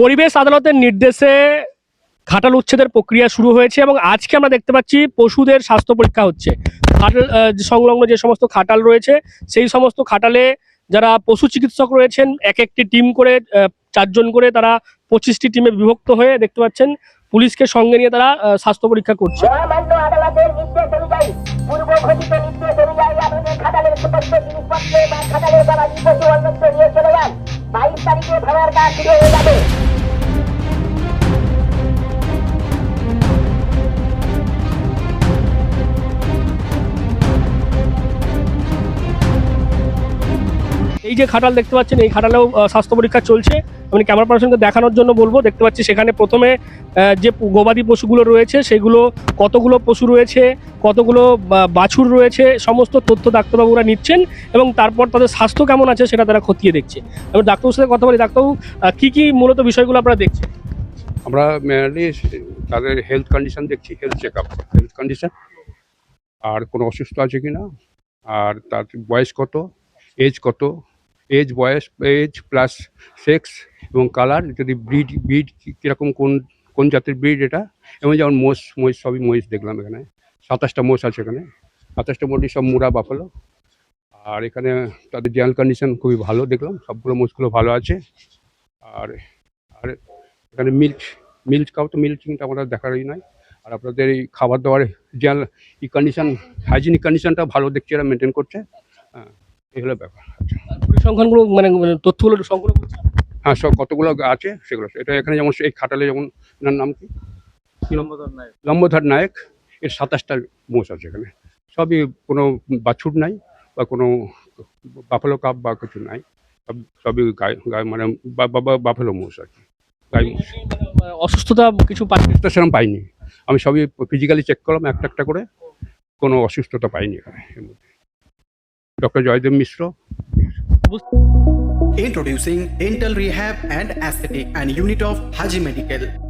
পরিবেশ আদালতের নির্দেশে খাটাল উচ্ছেদের প্রক্রিয়া শুরু হয়েছে এবং আজকে আমরা দেখতে পাচ্ছি পশুদের স্বাস্থ্য পরীক্ষা হচ্ছে। খাটাল সংলগ্ন যে সমস্ত খাটাল রয়েছে, সেই সমস্ত খাটালে যারা পশু চিকিৎসক রয়েছেন, এক একটি টিম করে চারজন করে তারা পঁচিশটি টিমে বিভক্ত হয়ে দেখতে পাচ্ছেন পুলিশকে সঙ্গে নিয়ে তারা স্বাস্থ্য পরীক্ষা করছে। বাইশ তারিখে ভাড়ার কাজ শুরু হয়ে এই যে খাটাল দেখতে পাচ্ছেন, এই খাটালেও স্বাস্থ্য পরীক্ষা চলছে। আমি ক্যামেরা পার্সনকে দেখানোর জন্য বলব, দেখতে পাচ্ছি সেখানে প্রথমে যে গবাদি পশুগুলো রয়েছে, সেগুলো কতগুলো পশু রয়েছে, কতগুলো বাছুর রয়েছে, সমস্ত তথ্য ডাক্তারবাবুরা নিচ্ছেন এবং তারপর তাদের স্বাস্থ্য কেমন আছে সেটা তারা খতিয়ে দেখছে। আমি ডাক্তারবাবুর সাথে কথা বলি। ডাক্তারবাবু কি কি মূলত বিষয়গুলো আপনারা দেখছেন? আমরা মেনলি তাদের হেলথ কন্ডিশন দেখছি health check up health condition আর কোনো অসুস্থ আছে কি না আর তার বয়স কত? এজ কত? এজ বয়স এজ প্লাস সেক্স এবং কালার যদি ব্রিড ব্রিড কীরকম কোন কোন জাতের ব্রিড এটা? এবং যেমন মোষ মহিষ সবই মহিষ দেখলাম এখানে। সাতাশটা মোষ আছে এখানে। সাতাশটা মোটি সব মুরা বাফালো। আর এখানে তাদের জেনারেল কন্ডিশন খুবই ভালো দেখলাম। সবগুলো মোষগুলো ভালো আছে। আর আর এখানে মিল্ক মিল্ক খাও তো মিল্কিংটা আমাদের দেখারই নয় আর আপনাদের এই খাবার দাবার জেনারেল ই কন্ডিশন হাইজিনিক কন্ডিশনটা ভালো দেখছি, এরা মেনটেন করছে। হ্যাঁ। এই হলো ব্যাপার পরিসংখ্যানগুলো মানে মানে তথ্যগুলো সংগ্রহ করছে হ্যাঁ সব কতগুলো আছে সেগুলো এটা এখানে যেমন এই খাটালে যেমন এনার নাম কি? লম্বধর নায়ক। এর সাতাশটা মোষ আছে এখানে। সবই কোনো বাছুর নাই বা কোনো বাফেলো কাপ বা কিছু নাই। সব সবই গায়ে গায়ে মানে বাফেলো মোষ আর কি গাই মোষ অসুস্থতা কিছু পাচ্ছেন সেরকম পাইনি। আমি সবই ফিজিক্যালি চেক করলাম একটা একটা করে। কোনো অসুস্থতা পাইনি এখানে doctor Joydev Mishra Introducing Dental Rehab and Aesthetic and Unit of Haji Medical.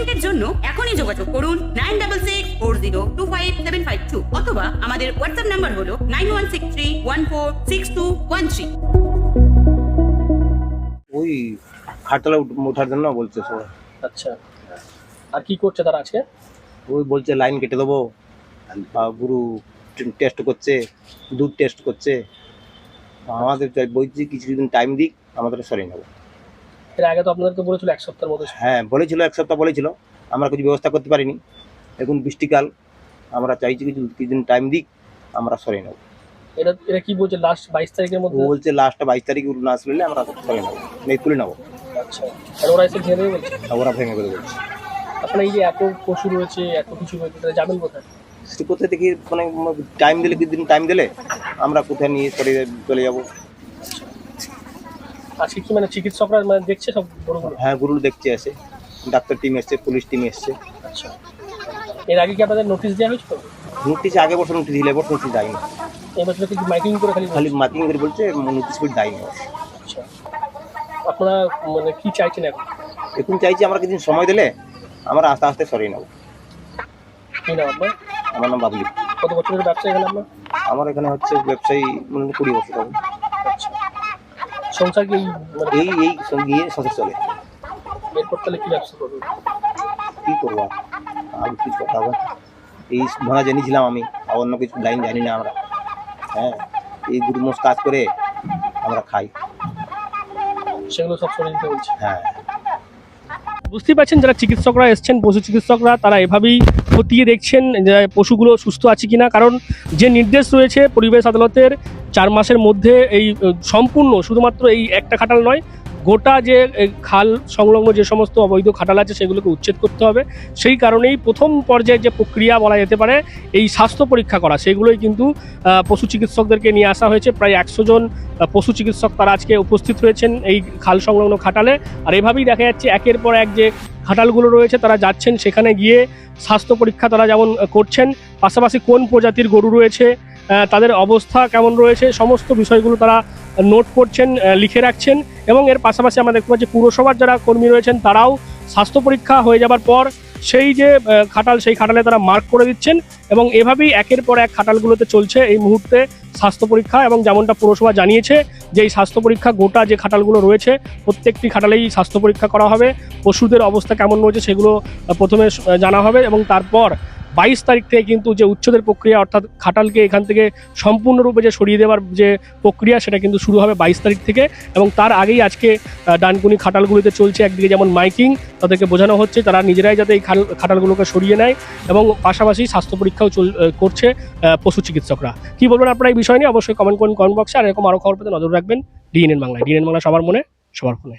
অ্যাপয়েন্টমেন্টের জন্য এখনই যোগাযোগ করুন nine double six four zero two five seven five two অথবা আমাদের হোয়াটসঅ্যাপ নাম্বার হলো nine one six three one four six two one three ওই খাটতলা ওঠার জন্য বলছে সবাই। আচ্ছা। আর কি করছে তারা আজকে? ওই বলছে লাইন কেটে দেবো। বা গুরু টেস্ট করছে দুধ টেস্ট করছে। আমাদের চাই বলছি কিছু দিন টাইম দিক আমাদের সরিয়ে নেব। এর আগে তো আপনাদেরকে বলেছিল এক সপ্তাহের মতো হ্যাঁ বলেছিল এক সপ্তাহ বলেছিল। আমরা কিছু ব্যবস্থা করতে পারিনি। এখন বৃষ্টিকাল আমরা চাইছি কিছু কিছুদিন টাইম দিক আমরা সরিয়ে নেব। এটা এটা কি বলছে লাস্ট বাইশ তারিখের মধ্যে? বলছে লাস্টটা বাইশ তারিখ না আসলে আমরা সরিয়ে নেব। নেই তুলে নেব। আচ্ছা। আর ওরা এসে ঘিরে দেবে? বলছে তা ওরা ভেঙে বলছে। আপনার এই যে এত পশু রয়েছে এত কিছু রয়েছে যাবেন কোথায়? কোথায় দেখি মানে টাইম দিলে কিছুদিন টাইম দিলে আমরা কোথায় নিয়ে চলে যাব? আজকে কি মানে চিকিৎসকরা মানে দেখছে সব গরুগুলো? হ্যাঁ গুরু দেখতে আসে। ডাক্তার টিম এসছে পুলিশ টিম এসছে। আচ্ছা। এর আগে কি আপনাদের নোটিশ দেওয়া হয়েছিল? নোটিশ আগে বছর নোটিশ দিলে এবছর নোটিশ দেয়নি। এই বছর কি মাইকিং করে খালি? খালি মাইকিং করে বলছে নোটিশ করে দেয়নি। আচ্ছা। আপনারা মানে কি চাইছেন এখন? এখন চাইছি আমরা কিছুদিন সময় দিলে আমরা আস্তে আস্তে সরিয়ে নেব। কি নাম আপনার? আমার নাম বাবলি। কত বছরের ব্যবসা এখানে আপনার? আমার এখানে হচ্ছে ব্যবসায়ী মনে কুড়ি বছর হবে। সংসার কি এই মানে এই এই সঙ্গে গিয়ে সংসার চলে। এরপর তাহলে কি ব্যবসা করবেন কী করব আর? কিছু কথা হবে? এই ধরা জেনেছিলাম আমি আর অন্য কিছু লাইন জানি না আমরা। হ্যাঁ এই গুরু মোষ কাজ করে আমরা খাই। সেগুলো সব সরিয়ে দিতে বলছে। হ্যাঁ। বুঝতেই পারছেন যারা চিকিৎসকরা এসছেন পশু চিকিৎসকরা তারা এভাবেই খতিয়ে দেখছেন যে পশুগুলো সুস্থ আছে কিনা। কারণ যে নির্দেশ রয়েছে পরিবেশ আদালতের চার মাসের মধ্যে এই সম্পূর্ণ, শুধুমাত্র এই একটা খাটাল নয়, গোটা যে খাল সংলগ্ন যে সমস্ত অবৈধ খাটাল আছে সেগুলোকে উচ্ছেদ করতে হবে। সেই কারণেই প্রথম পর্যায়ে যে প্রক্রিয়া বলা যেতে পারে, এই স্বাস্থ্য পরীক্ষা করা। সেগুলোই কিন্তু পশু চিকিৎসকদেরকে নিয়ে আসা হয়েছে। প্রায় একশো জন পশু চিকিৎসক তারা আজকে উপস্থিত হয়েছেন এই খাল সংলগ্ন খাটালে। আর এভাবেই দেখা যাচ্ছে একের পর এক যে খাটালগুলো রয়েছে, তারা যাচ্ছেন। সেখানে গিয়ে স্বাস্থ্য পরীক্ষা তারা যেমন করছেন, পাশাপাশি কোন প্রজাতির গরু রয়েছে তাদের অবস্থা কেমন রয়েছে, সমস্ত বিষয়গুলো তারা নোট করছেন লিখে রাখছেন এবং এর পাশাপাশি আমরা দেখতে পাচ্ছি পুরসভার যারা কর্মী রয়েছেন, তারাও স্বাস্থ্য পরীক্ষা হয়ে যাবার পর সেই যে খাটাল, সেই খাটালে তারা মার্ক করে দিচ্ছেন এবং এভাবেই একের পর এক খাটালগুলোতে চলছে এই মুহূর্তে স্বাস্থ্য পরীক্ষা এবং যেমনটা পুরসভা জানিয়েছে যে, এই স্বাস্থ্য পরীক্ষা গোটা যে খাটালগুলো রয়েছে, প্রত্যেকটি খাটালেই স্বাস্থ্য পরীক্ষা করা হবে, পশুদের অবস্থা কেমন রয়েছে সেগুলো প্রথমে জানা হবে এবং তারপর বাইশ তারিখ থেকে কিন্তু যে উচ্ছেদের প্রক্রিয়া, অর্থাৎ খাটালকে এখান থেকে সম্পূর্ণরূপে যে সরিয়ে দেওয়ার যে প্রক্রিয়া, সেটা কিন্তু শুরু হবে বাইশ তারিখ থেকে এবং তার আগেই আজকে ডানকুনি খাটালগুলিতে চলছে একদিকে যেমন মাইকিং, তাদেরকে বোঝানো হচ্ছে তারা নিজেরাই যাতে এই খাটালগুলোকে সরিয়ে নেয় এবং পাশাপাশি স্বাস্থ্য পরীক্ষাও চল করছে পশু চিকিৎসকরা। কি বলবেন আপনারা এই বিষয় নিয়ে? অবশ্যই কমেন্ট করুন কমেন্ট বক্সে, আর এরকম আরও খবর পেতে নজর রাখবেন ডিএনএন বাংলায়। ডিএনএন বাংলা সবার মনে, সবার ফোনে।